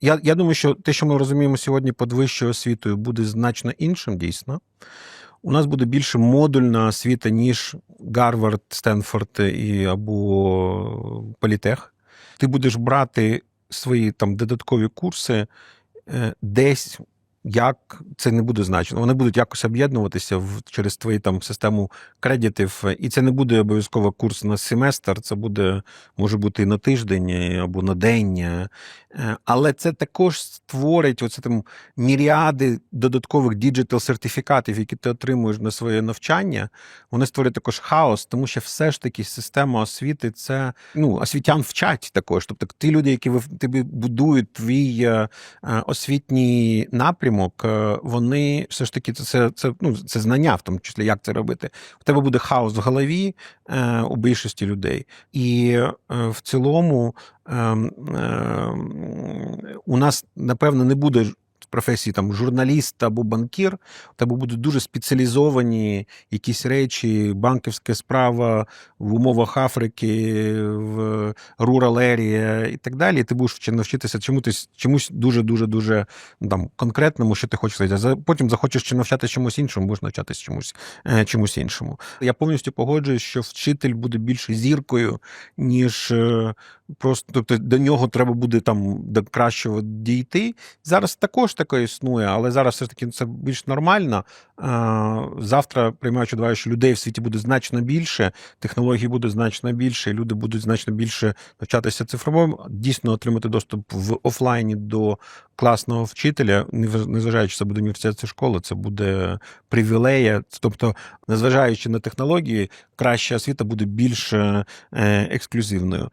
Я, я думаю, що те, що ми розуміємо сьогодні під вищою освітою, буде значно іншим дійсно. У нас буде більше модульна освіта, ніж Гарвард, Стенфорд і або Політех. Ти будеш брати свої там додаткові курси е, десь. Як це не буде значно. Вони будуть якось об'єднуватися в через твою там систему кредитів, і це не буде обов'язково курс на семестр, це буде може бути і на тиждень або на день. е. Але це також створить оце там міріади додаткових діджитал сертифікатів, які ти отримуєш на своє навчання. Вони створять також хаос, тому що все ж таки система освіти це ну освітян вчать також. Тобто ті люди, які тобі будують твій е, е, освітній напрямок, е, вони все ж таки це, це, це, ну, це знання, в тому числі, як це робити. У тебе буде хаос в голові е, у більшості людей. І е, в цілому е, е, у нас, напевно, не буде професії там журналіст або банкір, у тебе будуть дуже спеціалізовані якісь речі, банківська справа в умовах Африки, в area і так далі. І ти будеш вчи- навчитися чомусь, чомусь дуже, дуже, дуже ну, там конкретному, що ти хочеш. А Потім захочеш чи навчатися чомусь іншому, будеш навчатися чомусь, е, чомусь іншому. Я повністю погоджуюсь, що вчитель буде більше зіркою, ніж е, просто тобто до нього треба буде там до кращого дійти. Зараз також таке існує, але зараз все ж таки це більш нормально. Завтра приймаючи до що людей в світі буде значно більше, технологій буде значно більше, люди будуть значно більше навчатися цифровим, дійсно отримати доступ в офлайні до класного вчителя, незважаючи, чи це буде університет чи школа, це буде привілея. Тобто, незважаючи на технології, краща освіта буде більш е, ексклюзивною.